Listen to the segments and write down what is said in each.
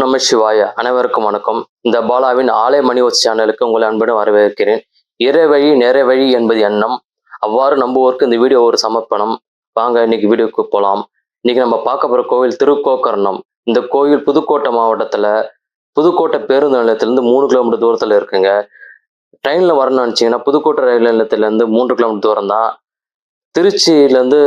நம்ம சிவாய. அனைவருக்கும் வணக்கம். இந்த பாலாவின் ஆலை மணி ஒஸ் சேனலுக்கு உங்களை அன்புடன் வரவேற்கிறேன். இறை வழி நேர வழி என்பது எண்ணம். அவ்வாறு நம்புவோருக்கு இந்த வீடியோ ஒரு சமர்ப்பணம். வாங்க இன்னைக்கு வீடியோக்கு போகலாம் இன்னைக்கு நம்ம பார்க்க போகிற கோவில் திருக்கோக்கர்ணம். இந்த கோயில் புதுக்கோட்டை மாவட்டத்தில் புதுக்கோட்டை பேருந்து நிலையத்திலேருந்து மூணு கிலோமீட்டர் தூரத்தில் இருக்குங்க. ட்ரெயினில் வரணும்னு நினச்சிங்கன்னா புதுக்கோட்டை ரயில் நிலையத்திலேருந்து மூன்று கிலோமீட்டர் தூரம் தான் திருச்சியிலேருந்து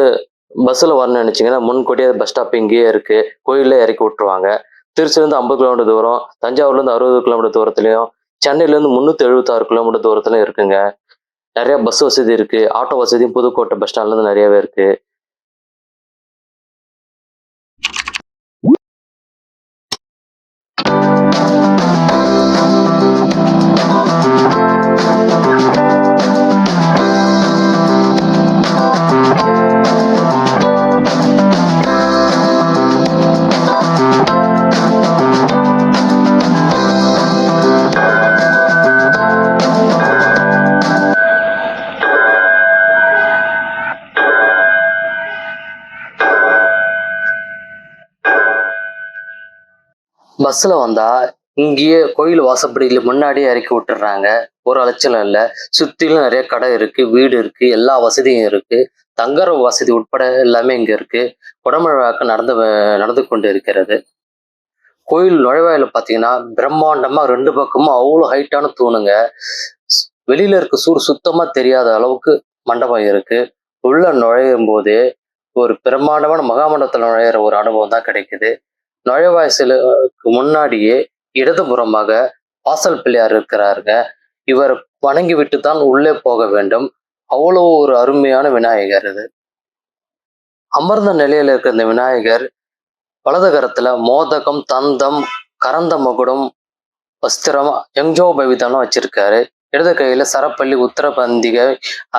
பஸ்ஸில் வரணும்னு நினச்சிங்கன்னா முன்கூட்டியே பஸ் ஸ்டாப் இங்கேயே இருக்குது கோயிலில் இறக்கி விட்ருவாங்க திருச்சிலேருந்து ஐம்பது கிலோமீட்டர் தூரம் தஞ்சாவூர்லேருந்து அறுபது கிலோமீட்டர் தூரத்துலையும் சென்னையிலேருந்து முந்நூற்றி எழுபத்தாறு கிலோமீட்டர் தூரத்துலையும் இருக்குங்க. நிறைய பஸ் வசதி இருக்கு. ஆட்டோ வசதியும் புதுக்கோட்டை பஸ் ஸ்டாண்ட்லேருந்து நிறையவே இருக்கு. பஸ்ஸில் வந்தால் இங்கேயே கோயில் வாசப்படியில் முன்னாடியே இறக்கி விட்டுறாங்க. ஒரு அலைச்சலும் இல்லை. சுற்றிலும் நிறைய கடை இருக்குது வீடு இருக்குது எல்லா வசதியும் இருக்கு. தங்குற வசதி உட்பட எல்லாமே இங்கே இருக்குது குடமிழாக்க நடந்து நடந்து கொண்டு இருக்கிறது. கோயில் நுழைவாயில பார்த்தீங்கன்னா பிரம்மாண்டமாக ரெண்டு பக்கமும் அவ்வளோ ஹைட்டான தூணுங்க. வெளியில் இருக்க சூடு சுத்தமாக தெரியாத அளவுக்கு மண்டபம் இருக்குது உள்ளே நுழையும் போதே ஒரு பிரம்மாண்டமான மகாமண்டபத்தில் நுழையிற ஒரு அனுபவம் தான் கிடைக்குது. நுழைவாசலுக்கு முன்னாடியே இடதுபுறமாக வாசல் பிள்ளையார் இருக்கிறாருங்க. இவர் வணங்கி விட்டு தான் உள்ளே போக வேண்டும். அவ்வளோ ஒரு அருமையான விநாயகர் இது. அமர்ந்த நிலையில இருக்கிற இந்த விநாயகர் வலது கரத்துல மோதகம் தந்தம் கரந்த மகுடம் வஸ்திரம் எங்ஜோ பவிதம்லாம் வச்சிருக்காரு. இடது கையில சரப்பள்ளி உத்தரபந்திகை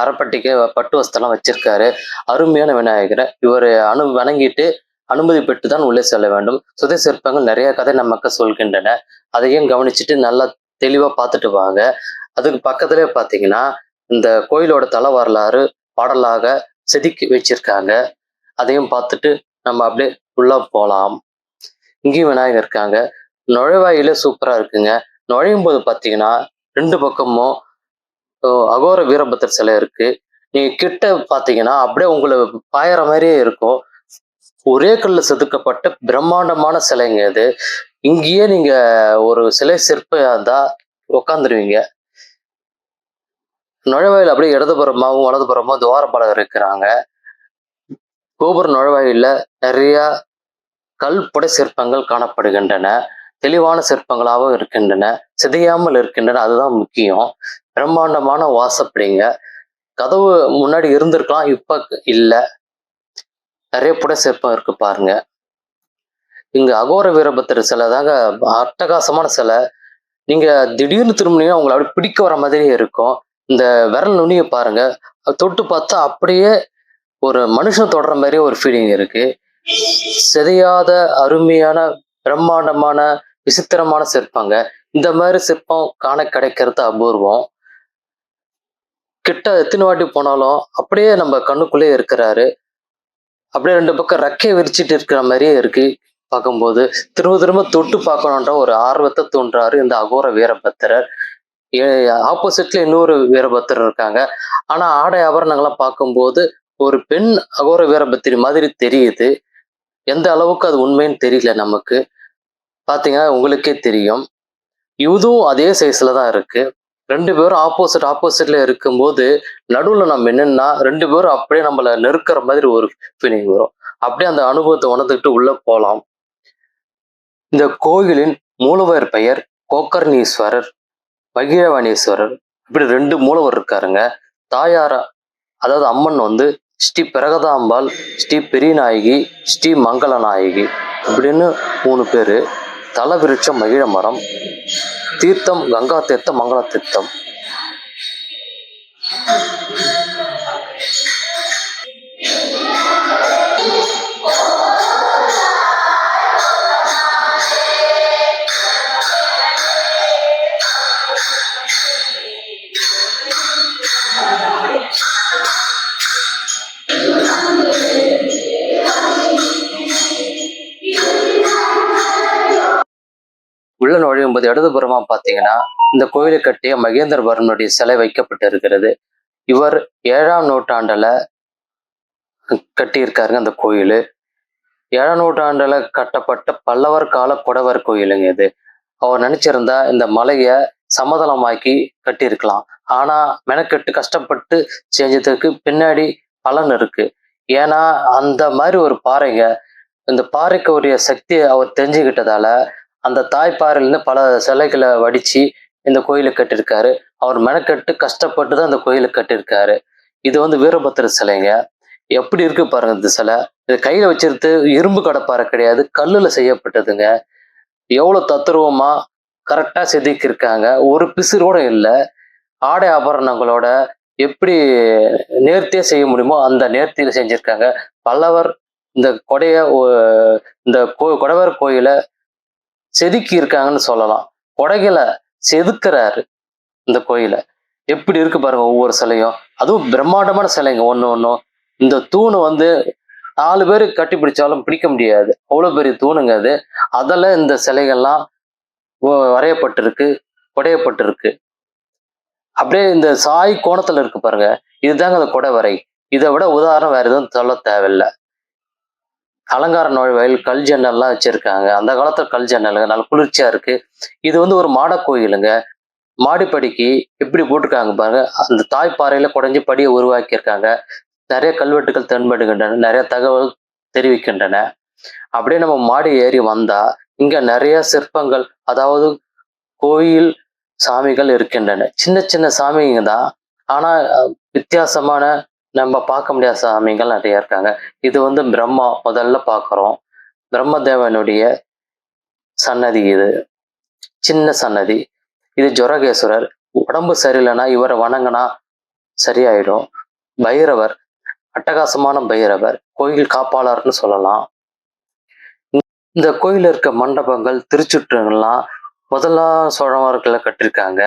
அறப்பட்டிகை பட்டு வஸ்தெல்லாம் வச்சிருக்காரு. அருமையான விநாயகரை. இவர் அணு வணங்கிட்டு அனுமதி பெற்று தான் உள்ளே செல்ல வேண்டும். சுதை சிற்பங்கள் நிறைய கதை நமக்கு சொல்கின்றன. அதையும் கவனிச்சுட்டு நல்லா தெளிவாக பார்த்துட்டு வாங்க. அதுக்கு பக்கத்திலே பார்த்தீங்கன்னா இந்த கோயிலோட தல வரலாறு பாடலாக செதுக்கி வச்சிருக்காங்க. அதையும் பார்த்துட்டு நம்ம அப்படியே உள்ள போகலாம். இங்கேயும் விநாயகர் இருக்காங்க. நுழைவாயிலே சூப்பராக இருக்குங்க. நுழையும் போது பார்த்தீங்கன்னா ரெண்டு பக்கமும் அகோர வீரபத்திர சிலை இருக்கு. நீங்க கிட்ட பார்த்தீங்கன்னா அப்படியே உங்களை பாயற மாதிரியே இருக்கும். ஒரே கல்ல செதுக்கப்பட்ட பிரம்மாண்டமான சிலைங்க இது இங்கேயே நீங்க ஒரு சிலை சிற்பையா இருந்தா உட்காந்துருவீங்க நுழைவாயில் அப்படியே இடதுபுறமாகவும் வலதுபுறமாகவும் துவாரபாலகர் இருக்கிறாங்க. கோபுர நுழைவாயில நிறைய கல் புடை சிற்பங்கள் காணப்படுகின்றன. தெளிவான சிற்பங்களாகவும் இருக்கின்றன. சிதையாமல் இருக்கின்றன. அதுதான் முக்கியம். பிரம்மாண்டமான வாசப்படிங்க. கதவு முன்னாடி இருந்திருக்கலாம் இப்ப இல்லை. நிறைய புடை சிற்பம் இருக்கு பாருங்க. இங்க அகோர வீரபத்திர சிலை தாங்க அட்டகாசமான சிலை. நீங்க திடீர்னு திரும்பினீங்கன்னா உங்களை அப்படி பிடிக்க வர மாதிரியே இருக்கும். இந்த விரல் நுனியை பாருங்க. தொட்டு பார்த்தா அப்படியே ஒரு மனுஷன் தொடர மாதிரியே ஒரு ஃபீலிங் இருக்கு. சிதையாத அருமையான பிரம்மாண்டமான விசித்திரமான சிற்பங்க. இந்த மாதிரி சிற்பம் காண கிடைக்கிறது அபூர்வம். கிட்ட எத்தனை வாட்டி போனாலும் அப்படியே நம்ம கண்ணுக்குள்ளே இருக்கிறாரு. அப்படியே ரெண்டு பக்கம் ரெக்கை விரிச்சிட்டு இருக்கிற மாதிரியே இருக்கு பார்க்கும்போது. திரும்ப திரும்ப தொட்டு பார்க்கணுன்ற ஒரு ஆர்வத்தை தூண்டுறாரு இந்த அகோர வீரபத்திரர். ஆப்போசிட்ல இன்னொரு வீரபத்திரர் இருக்காங்க. ஆனா ஆடை ஆபரணங்கள்லாம் பார்க்கும்போது ஒரு பெண் அகோர வீரபத்திரி மாதிரி தெரியுது. எந்த அளவுக்கு அது உண்மைன்னு தெரியல நமக்கு. பாத்தீங்கன்னா உங்களுக்கே தெரியும். இதுவும் அதே சைஸ்ல தான் இருக்கு. ரெண்டு பேரும் ஆப்போசிட் ஆப்போசிட்ல இருக்கும்போது நடுவுல நம்ம என்னன்னா ரெண்டு பேரும் அப்படியே நம்மள நெருக்கிற மாதிரி ஒரு ஃபீலிங் வரும். அப்படியே அந்த அனுபவத்தை உணர்ந்துக்கிட்டு உள்ள போகலாம். இந்த கோயிலின் மூலவர் பெயர் கோக்கர்ணீஸ்வரர் பகிரவாணீஸ்வரர். இப்படி ரெண்டு மூலவர் இருக்காருங்க. தாயார அதாவது அம்மன் வந்து ஸ்ரீ பிரகதாம்பாள் ஸ்ரீ பெரியநாயகி ஸ்ரீ மங்களநாயகி அப்படின்னு மூணு பேரு. தலவிருட்சம் மகிழ மரம் தீர்த்தம் கங்கா தீர்த்தம் மங்கள தீர்த்தம். உள்ள நுழையும் போது இடதுபுறமா பார்த்தீங்கன்னா இந்த கோயிலை கட்டிய மகேந்திரவர்மனுடைய சிலை வைக்கப்பட்டு இருக்கிறது இவர் ஏழாம் நூற்றாண்டுல கட்டியிருக்காருங்க அந்த கோயில். ஏழாம் நூற்றாண்டுல கட்டப்பட்ட பல்லவர் கால குடவர் கோயிலுங்க இது. அவர் நினைச்சிருந்தா இந்த மலையை சமதளமாக்கி கட்டியிருக்கலாம். ஆனா மெனக்கெட்டு கஷ்டப்பட்டு செஞ்சதுக்கு பின்னாடி பலன் இருக்கு. ஏன்னா அந்த மாதிரி ஒரு பாறைங்க இந்த பாறைக்கு உரிய சக்தியை அவர் தெரிஞ்சுக்கிட்டதால அந்த தாய்ப்பாறையிலேருந்து பல சிலைகளை வடித்து இந்த கோயிலை கட்டியிருக்காரு. அவர் மெனக்கெட்டு கஷ்டப்பட்டு தான் இந்த கோயிலை கட்டியிருக்காரு. இது வந்து வீரபத்திர சிலைங்க. எப்படி இருக்கு பாருங்க இந்த சிலை. இது கையில் வச்சிருந்து இரும்பு கடப்பாறை கிடையாது. கல்லில் செய்யப்பட்டதுங்க. எவ்வளோ தத்துருவமாக கரெக்டாக செதுக்கியிருக்காங்க. ஒரு பிசுறு கூட இல்லை. ஆடை ஆபரணங்களோட எப்படி நேர்த்தியே செய்ய முடியுமோ அந்த நேர்த்தியில் செஞ்சுருக்காங்க. பல்லவர் இந்த கொடைய இந்த கோ- கொடவர் கோயிலை செதுக்கி இருக்காங்கன்னு சொல்லலாம். கொடைகளை செதுக்கிறாரு இந்த கோயிலை. எப்படி இருக்கு பாருங்க ஒவ்வொரு சிலையும். அதுவும் பிரம்மாண்டமான சிலைங்க ஒன்று ஒன்றும் இந்த தூணு வந்து நாலு பேர் கட்டி பிடிச்சாலும் பிடிக்க முடியாது. அவ்வளோ பெரிய தூணுங்க அது. அதில் இந்த சிலைகள்லாம் வரையப்பட்டிருக்கு குடையப்பட்டிருக்கு அப்படியே இந்த சாய் கோணத்தில் இருக்கு பாருங்க. இதுதாங்க அந்த குடைவரை இதை விட உதாரணம் வேற எதுவும் சொல்ல தேவையில்லை. அலங்கார நுழைவாயில் கல் ஜன்னல்லாம் வச்சுருக்காங்க. அந்த காலத்தில் கல் ஜன்னலுங்க நல்ல குளிர்ச்சியாக இருக்குது இது வந்து ஒரு மாட கோயிலுங்க. மாடிப்படிக்கு எப்படி போட்டிருக்காங்க பாருங்க. அந்த தாய்ப்பாறையில் குடஞ்சி படியை உருவாக்கியிருக்காங்க. நிறைய கல்வெட்டுகள் தென்படுகின்றன. நிறைய தகவல் தெரிவிக்கின்றன. அப்படியே நம்ம மாடி ஏறி வந்தால் இங்கே நிறைய சிற்பங்கள் அதாவது கோயில் சாமிகள் இருக்கின்றன. சின்ன சின்ன சாமிங்க தான். ஆனால் வித்தியாசமான நம்ம பார்க்க முடியாத சாமிகள் நிறைய இருக்காங்க. இது வந்து பிரம்மா முதல்ல பார்க்குறோம். பிரம்மதேவனுடைய சன்னதி இது. சின்ன சன்னதி. இது ஜொரகேஸ்வரர். உடம்பு சரியில்லைன்னா இவரை வணங்கினா சரியாயிடும். பைரவர் அட்டகாசமான பைரவர் கோயில் காப்பாளர்னு சொல்லலாம். இந்த கோயில்ல இருக்க மண்டபங்கள் திருச்சுற்றுங்கள்லாம் முதலாம் சோழவர்களை கட்டியிருக்காங்க.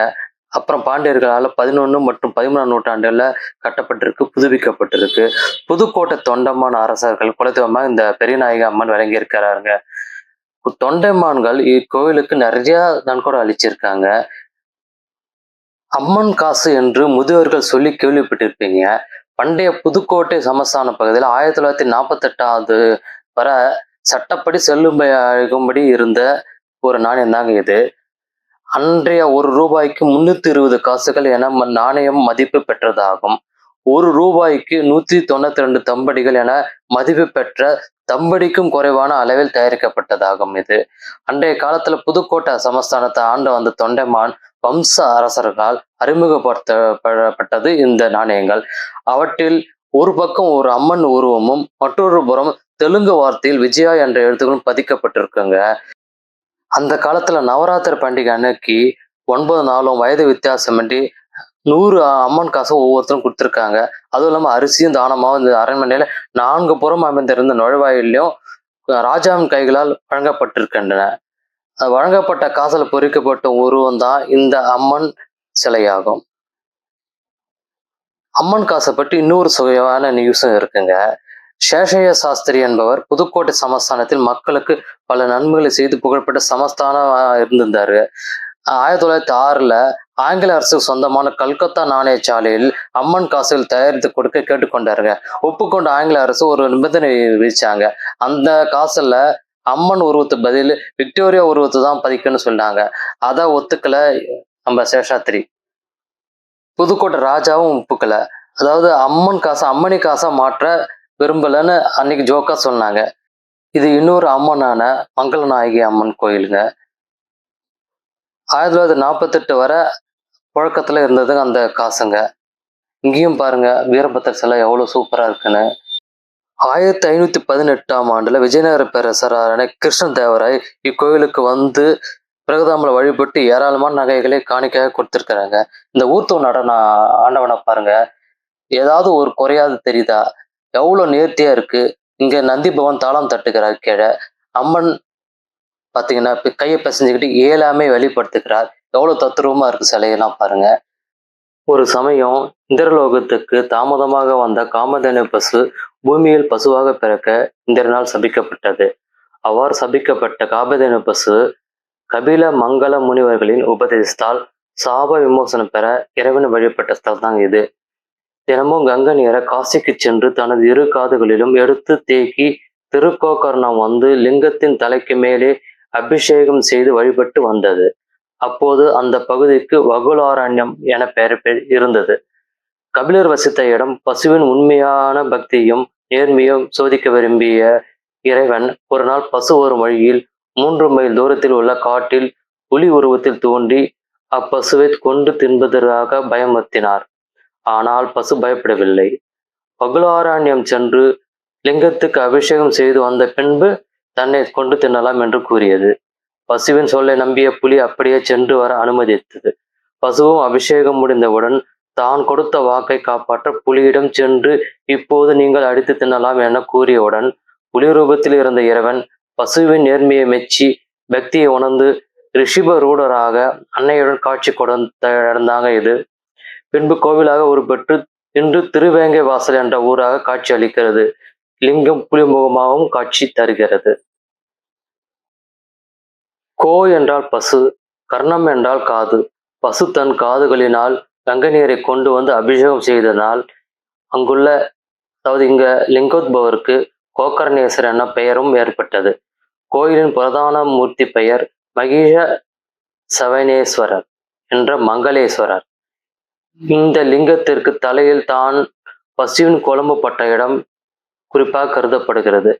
அப்புறம் பாண்டியர்களால் பதினொன்று மற்றும் பதிமூணாம் நூற்றாண்டுல கட்டப்பட்டிருக்கு புதுப்பிக்கப்பட்டிருக்கு. புதுக்கோட்டை தொண்டமான் அரசர்கள் குலதெய்வமாக இந்த பெரியநாயக அம்மன் விளங்கியிருக்கிறாருங்க தொண்டைமான்கள் இக்கோவிலுக்கு நிறைய நன்கொடை அளிச்சிருக்காங்க. அம்மன் காசு என்று முதியோர்கள் சொல்லி கேள்விப்பட்டிருப்பீங்க. பண்டைய புதுக்கோட்டை சமஸ்தான பகுதியில் ஆயிரத்தி தொள்ளாயிரத்தி நாற்பத்தெட்டாவது வர சட்டப்படி செல்லுபடி இருந்த ஒரு நாணயம் தாங்க இது. அன்றைய ஒரு ரூபாய்க்கு முன்னூத்தி இருபது காசுகள் என நாணயம் மதிப்பு பெற்றதாகும். ஒரு ரூபாய்க்கு நூத்தி தொண்ணூத்தி ரெண்டு தம்படிகள் என மதிப்பு பெற்ற தம்படிக்கும் குறைவான அளவில் தயாரிக்கப்பட்டதாகும் இது. அன்றைய காலத்துல புதுக்கோட்டை சமஸ்தானத்தை ஆண்டு வந்த தொண்டைமான் வம்ச அரசர்களால் அறிமுகப்படுத்தப்பட்டது இந்த நாணயங்கள். அவற்றில் ஒரு பக்கம் ஒரு அம்மன் உருவமும் மற்றொரு புறம் தெலுங்கு வார்த்தையில் விஜயா என்ற எழுத்துக்களும் பதிக்கப்பட்டிருக்குங்க. அந்த காலத்துல நவராத்திரி பண்டிகை அன்னைக்கு ஒன்பது நாளும் வயது வித்தியாசமின்றி நூறு அம்மன் காசை ஒவ்வொருத்தரும் கொடுத்துருக்காங்க. அதுவும் இல்லாமல் அரிசியும் தானமாகவும் இந்த அரண்மனையில் நான்கு புறம் அமைந்திருந்த நுழைவாயிலையும் ராஜாவின் கைகளால் வழங்கப்பட்டிருக்கின்றன. அது வழங்கப்பட்ட காசில் பொறிக்கப்பட்ட உருவம் தான் இந்த அம்மன் சிலையாகும். அம்மன் காசை பற்றி இன்னொரு சுவையான நியூஸும் இருக்குங்க. சேஷைய சாஸ்திரி என்பவர் புதுக்கோட்டை சமஸ்தானத்தில் மக்களுக்கு பல நன்மைகளை செய்து புகழ்பெற்ற சமஸ்தானமாக இருந்திருந்தாரு. ஆயிரத்தி தொள்ளாயிரத்தி ஆறுல ஆங்கில அரசுக்கு சொந்தமான கல்கத்தா நாணயச்சாலையில் அம்மன் காசுகள் தயாரித்து கொடுக்க கேட்டுக்கொண்டாருங்க. ஒப்புக்கொண்ட ஆங்கில அரசு ஒரு நிபந்தனை விதிச்சாங்க. அந்த காசுல அம்மன் உருவத்து பதில் விக்டோரியா உருவத்தை தான் பதிக்கணும்னு சொன்னாங்க அதை ஒத்துக்கல நம்ம சேஷாத்திரி புதுக்கோட்டை ராஜாவும் ஒப்புக்கல. அதாவது அம்மன் காசை அம்மணி காசா மாற்ற விரும்பலன்னு அன்னைக்கு ஜோக்கா சொன்னாங்க. இது இன்னொரு அம்மனான மங்களநாயகி அம்மன் கோயிலுங்க. ஆயிரத்தி தொள்ளாயிரத்தி நாற்பத்தெட்டு வரை புழக்கத்துல இருந்தது அந்த காசுங்க. இங்கேயும் பாருங்க வீரபத்திர சிலை எவ்வளவு சூப்பரா இருக்குன்னு. ஆயிரத்தி ஐநூத்தி பதினெட்டாம் ஆண்டுல விஜயநகர பேரரசரான கிருஷ்ணதேவராய் இக்கோயிலுக்கு வந்து பிரகதாமலை வழிபட்டு ஏராளமான நகைகளை காணிக்கையாக கொடுத்துருக்குறாங்க. இந்த ஊர்த்தோ நடன ஆண்டவனை பாருங்க. ஏதாவது ஒரு குறையாது தெரியுதா? எவ்வளோ நேர்த்தியாக இருக்கு? இங்கே நந்தி பவன் தாளம் தட்டுகிறார் கீழே. அம்மன் பார்த்தீங்கன்னா இப்போ கையை பிசைஞ்சுக்கிட்டு ஏழாமே வெளிப்படுத்துகிறார். எவ்வளோ தத்ரூபமாக இருக்கு சிலையெல்லாம் பாருங்க. ஒரு சமயம் இந்திரலோகத்துக்கு தாமதமாக வந்த காமதேனு பசு பூமியில் பசுவாக பிறக்க இந்திரனால் சபிக்கப்பட்டது. அவ்வாறு சபிக்கப்பட்ட காமதேனு பசு கபில மங்கள முனிவர்களின் உபதேசத்தால் சாப விமோசனம் பெற இறைவனை வழிபட்ட ஸ்தலம் தாங்க இது. தினமும் கங்கை நீரை காசிக்கு சென்று தனது இரு காதுகளிலும் எடுத்து தேக்கி திருக்கோக்கர்ணம் வந்து லிங்கத்தின் தலைக்கு மேலே அபிஷேகம் செய்து வழிபட்டு வந்தது. அப்போது அந்த பகுதிக்கு வகுலாரண்யம் என பெயர் இருந்தது. கபிலர் வசித்த இடம் பசுவின் உண்மையான பக்தியும் நேர்மையும் சோதிக்க விரும்பிய இறைவன் ஒரு நாள் பசு வரும் வழியில் மூன்று மைல் தூரத்தில் உள்ள காட்டில் புலி உருவத்தில் தோன்றி அப்பசுவை கொண்டு தின்பதற்காக பயமுறுத்தினார். ஆனால் பசு பயப்படவில்லை. பகுலாரண்யம் சென்று லிங்கத்துக்கு அபிஷேகம் செய்து வந்த பின்பு தன்னை கொண்டு தின்னலாம் என்று கூறியது. பசுவின் சொல்லை நம்பிய புலி அப்படியே சென்று வர அனுமதித்தது. பசுவும் அபிஷேகம் முடிந்தவுடன் தான் கொடுத்த வாக்கை காப்பாற்ற புலியிடம் சென்று இப்போது நீங்கள் அடித்து தின்னலாம் என கூறியவுடன் புலி ரூபத்தில் இருந்த இறைவன் பசுவின் நேர்மையை மெச்சி பக்தியை உணர்ந்து ரிஷிப ரூடராக அன்னையுடன் காட்சி கொடுத்த இது. பின்பு கோவிலாக உருப்பெற்று இன்று திருவேங்கை வாசல் என்ற ஊராக காட்சி அளிக்கிறது. லிங்கம் புலிமுகமாகவும் காட்சி தருகிறது. கோ என்றால் பசு கர்ணம் என்றால் காது. பசு தன் காதுகளினால் கங்கை நீரை கொண்டு வந்து அபிஷேகம் செய்தனால் அங்குள்ள அதாவது இங்க லிங்கோத்பவருக்கு கோகர்ணேஸ்வரர் என பெயரும் ஏற்பட்டது. கோயிலின் பிரதான மூர்த்தி பெயர் மகிஷ சவனேஸ்வரர் என்ற மங்களேஸ்வரர். இந்த லிங்கத்திற்கு தலையில் தான் பசுவின் குழம்புப்பட்ட இடம் குறிப்பாக கருதப்படுகிறது.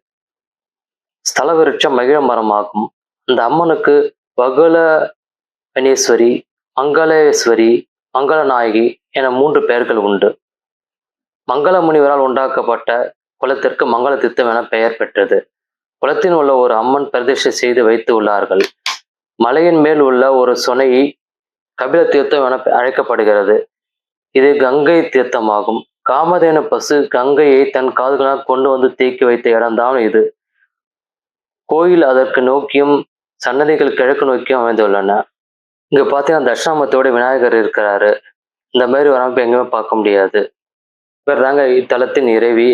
ஸ்தல விருட்சம் மகிழ மரமாகும். அந்த அம்மனுக்கு வகுல வனேஸ்வரி மங்களேஸ்வரி மங்களநாயகி என மூன்று பெயர்கள் உண்டு. மங்கள முனிவரால் உண்டாக்கப்பட்ட குலத்திற்கு மங்கள தீர்த்தம் என பெயர் பெற்றது. குளத்தில் உள்ள ஒரு அம்மன் பிரதிஷ்டை செய்து வைத்து உள்ளார்கள். மலையின் மேல் உள்ள ஒரு சுனையை கபில தீர்த்தம் என அழைக்கப்படுகிறது. இது கங்கை தீர்த்தமாகும். காமதேன பசு கங்கையை தன் காதுகளால் கொண்டு வந்து தேக்கி வைத்த இடம்தான் இது. கோயில் அதற்கு நோக்கியும் சன்னதிகள் கிழக்கு நோக்கியும் அமைந்துள்ளன. இங்க பார்த்தீங்கன்னா தட்சிணாமத்தோட விநாயகர் இருக்கிறாரு. இந்த மாதிரி ஒரு எங்கேயுமே பார்க்க முடியாது. இவர் தாங்க இத்தலத்தின் இறைவி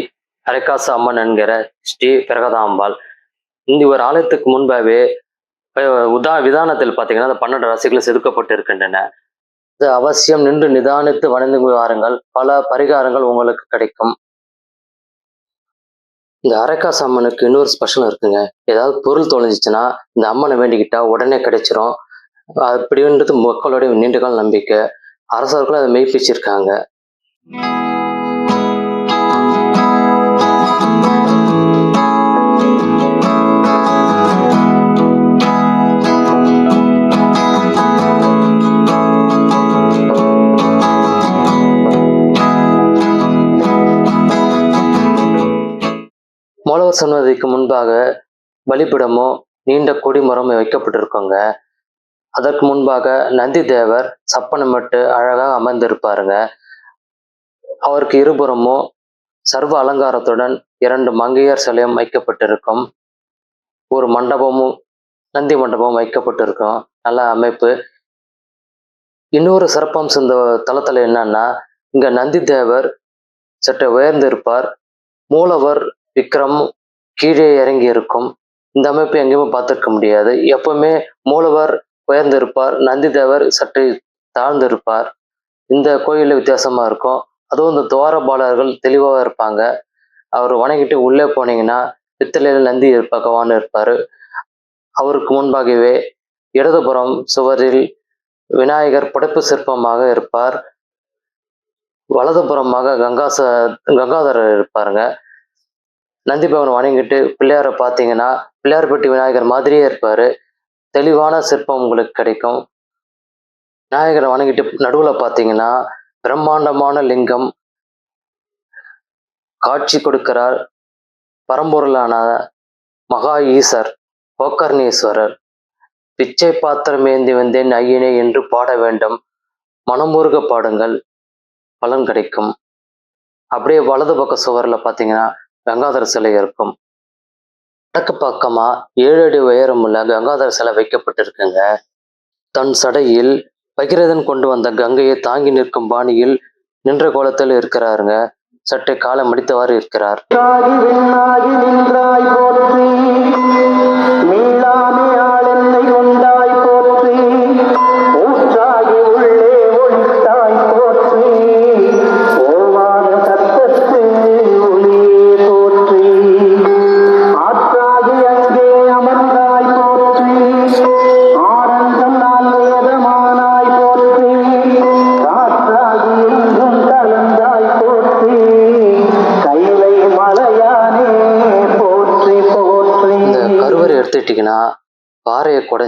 அரைக்காசு அம்மன் என்கிற ஸ்ரீ பிரகதாம்பாள். இந்த ஒரு ஆலயத்துக்கு முன்பாகவே உதா விதானத்தில் பார்த்தீங்கன்னா அந்த பன்னெண்டு ராசிகள் செதுக்கப்பட்டு இருக்கின்றன இது அவசியம் நின்று நிதானித்து வணந்து வாருங்கள். பல பரிகாரங்கள் உங்களுக்கு கிடைக்கும். இந்த அரக்காசு அம்மனுக்கு இன்னொரு ஸ்பெஷல் இருக்குங்க. ஏதாவது பொருள் தொலைஞ்சிச்சுன்னா இந்த அம்மனை வேண்டிக்கிட்டா உடனே கிடைச்சிரும். அப்படின்றது மக்களுடைய நீண்டகால நம்பிக்கை. அரசர்களும் அதை மெய்ப்பிச்சிருக்காங்க. ஆண்டவர் சன்னதிக்கு முன்பாக பலிபிடமோ நீண்ட கொடிமரமும் வைக்கப்பட்டிருக்கோங்க. அதற்கு முன்பாக நந்தி தேவர் சப்பனமிட்டு அழகாக அமர்ந்திருப்பாருங்க. அவருக்கு இருபுறமும் சர்வ அலங்காரத்துடன் இரண்டு மங்கையர் சிலையும் வைக்கப்பட்டிருக்கும். ஒரு மண்டபமும் நந்தி மண்டபம் வைக்கப்பட்டிருக்கும். நல்ல அமைப்பு. இன்னொரு சிறப்பம்சம் இந்த தளத்தில் என்னன்னா இங்க நந்தி தேவர் சற்று உயர்ந்திருப்பார். மூலவர் விக்ரம் கீழே இறங்கி இருக்கும் இந்த அமைப்பு எங்கேயுமே பார்த்துருக்க முடியாது. எப்பவுமே மூலவர் உயர்ந்திருப்பார் நந்தி தேவர் சற்று தாழ்ந்திருப்பார். இந்த கோயிலில் வித்தியாசமா இருக்கும். அதுவும் இந்த துவாரபாலர்கள் தெளிவாக இருப்பாங்க. அவர் வணங்கிட்டு உள்ளே போனீங்கன்னா பித்தளையில் நந்தி பகவான் இருப்பார். அவருக்கு முன்பாகவே இடதுபுறம் சுவரில் விநாயகர் படைப்பு சிற்பமாக இருப்பார். வலதுபுறமாக கங்காச கங்காதரர் இருப்பாருங்க. நந்தி பவன் வணங்கிட்டு பிள்ளையாரை பார்த்தீங்கன்னா பிள்ளையார்பட்டி விநாயகர் மாதிரியே இருப்பார். தெளிவான சிற்பம் உங்களுக்கு கிடைக்கும். விநாயகரை வணங்கிட்டு நடுவில் பார்த்தீங்கன்னா பிரம்மாண்டமான லிங்கம் காட்சி கொடுக்கிறார். பரம்பொருளான மகா ஈசர் கோக்கர்ணீஸ்வரர் பிச்சை பாத்திரம் ஏந்தி வந்தேன் ஐயனே என்று பாட வேண்டும். மனமுருக பாடுங்கள். பலன் கிடைக்கும். அப்படியே வலது பக்க சுவர்ல பார்த்தீங்கன்னா கங்காதர சிலை இருக்கும். வடக்கு பக்கமா ஏழு அடி உயரமுள்ள கங்காதர சிலை வைக்கப்பட்டிருக்குங்க. தன் சடையில் பகிரதன் கொண்டு வந்த கங்கையை தாங்கி நிற்கும் பாணியில் நின்ற கோலத்தில் இருக்கிறாருங்க. சட்டை காலம் அடித்தவாறு இருக்கிறார்.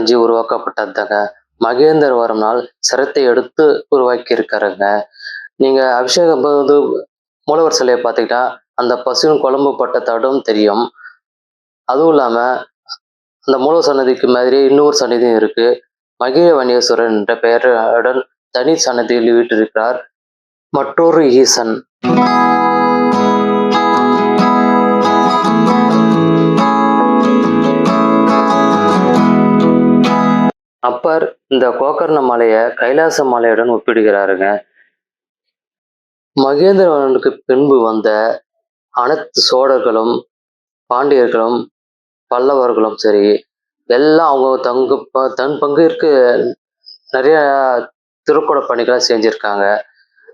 பாறையை மகேந்தர் உருவாக்கப்பட்டதுதாங்க நாள் சிரத்தை எடுத்து உருவாக்கி இருக்காருங்க நீங்க அபிஷேகம் போது மூலவர் சிலையை பார்த்தீங்கன்னா அந்த பசுவின் குழம்பு பட்ட தடும் தெரியும். அதுவும் இல்லாம அந்த மூலவர் சன்னதிக்கு மாதிரி இன்னொரு சன்னதியும் இருக்கு. மகிழவனேஸ்வரன் என்ற பெயருடன் தனி சன்னதியில் வீட்டிருக்கிறார் மற்றொரு ஈசன். அப்பர் இந்த கோக்கர்ண மலையை கைலாச மலையுடன் ஒப்பிடுகிறாருங்க. மகேந்திரவனுக்கு பின்பு வந்த அனைத்து சோழர்களும் பாண்டியர்களும் பல்லவர்களும் சரி எல்லாம் அவங்க தங்கு ப- தன் பங்கிற்கு நிறைய திருக்கூட பணிகளை செஞ்சிருக்காங்க.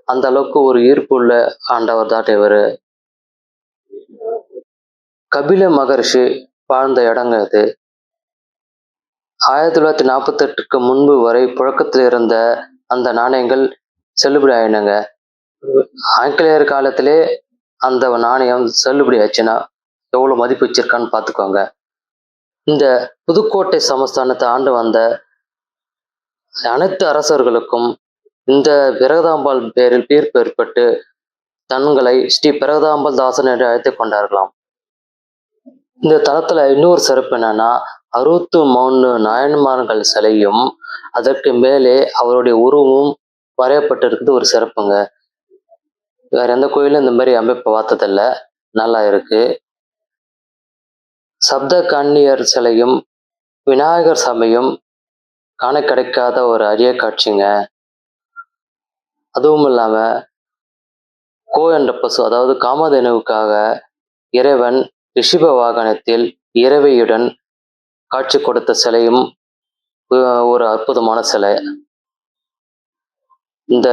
அந்த அளவுக்கு ஒரு ஈர்ப்பு உள்ள ஆண்டவர் தான் இவர். கபில மகர்ஷி வாழ்ந்த இடங்க இது ஆயிரத்தி தொள்ளாயிரத்தி நாற்பத்தெட்டுக்கு முன்பு வரை புழக்கத்தில் இருந்த அந்த நாணயங்கள் செல்லுபடி ஆயினுங்க ஆங்கிலேயர் காலத்திலே அந்த நாணயம் செல்லுபடி ஆச்சுன்னா எவ்வளவு மதிப்பு வச்சிருக்கான்னு பார்த்துக்கோங்க. இந்த புதுக்கோட்டை சமஸ்தானத்தை ஆண்டு வந்த அனைத்து அரசர்களுக்கும் இந்த பிரகதாம்பாள் பேரில் தீர்ப்பு ஏற்பட்டு தங்களை ஸ்ரீ பிரகதாம்பாள் தாசன் என்று அழைத்து கொண்டார்களாம். இந்த தளத்தில் இன்னொரு சிறப்பு என்னன்னா அறுபத்து மூணு நாயன்மார்கள் சிலையும் அதற்கு மேலே அவருடைய உருவமும் வரையப்பட்டிருக்குது ஒரு சிறப்புங்க. வேற எந்த கோயிலும் இந்த மாதிரி அமைப்பு பார்த்ததில்ல. நல்லா இருக்கு. சப்த கன்னியர் சிலையும் விநாயகர் சபையும் காண கிடைக்காத ஒரு அரிய காட்சிங்க. அதுவும் இல்லாம கோ என்ற பசு அதாவது காமதேனுவுக்காக இறைவன் ரிஷிப வாகனத்தில் இறைவையுடன் காட்சி கொடுத்த சிலையும் ஒரு அற்புதமான சிலை. இந்த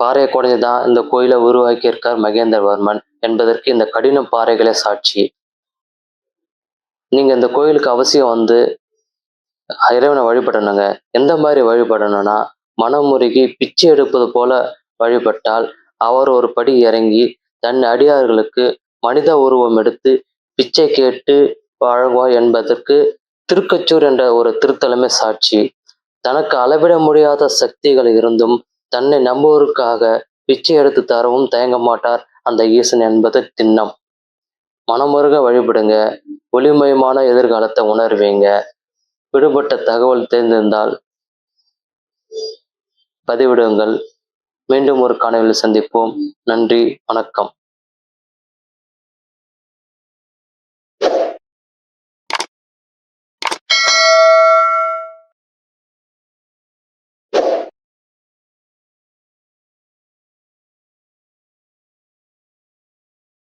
பாறையை குடைஞ்சு தான் இந்த கோயிலை உருவாக்கியிருக்கார் மகேந்திரவர்மன் என்பதற்கு இந்த கடின பாறைகளே சாட்சி. நீங்க இந்த கோயிலுக்கு அவசியம் வந்து இறைவனை வழிபடணுங்க. எந்த மாதிரி வழிபடணும்னா மனமுருகி பிச்சை எடுப்பது போல வழிபட்டால் அவர் ஒரு படி இறங்கி தன் அடியார்களுக்கு மனித உருவம் எடுத்து பிச்சை கேட்டு வாழ்வாய் என்பதற்கு திருக்கச்சூர் என்ற ஒரு திருத்தலமே சாட்சி. தனக்கு அளவிட முடியாத சக்திகள் இருந்தும் தன்னை நம்புவோருக்காக பிச்சை எடுத்து தரவும் தயங்க மாட்டார் அந்த ஈசன் என்பது திண்ணம். மனமுருக வழிபடுங்க ஒளிமயமான எதிர்காலத்தை உணர்வீங்க. விடுபட்ட தகவல் தெரிந்திருந்தால் பதிவிடுங்கள். மீண்டும் ஒரு காணொளியில் சந்திப்போம். நன்றி வணக்கம்.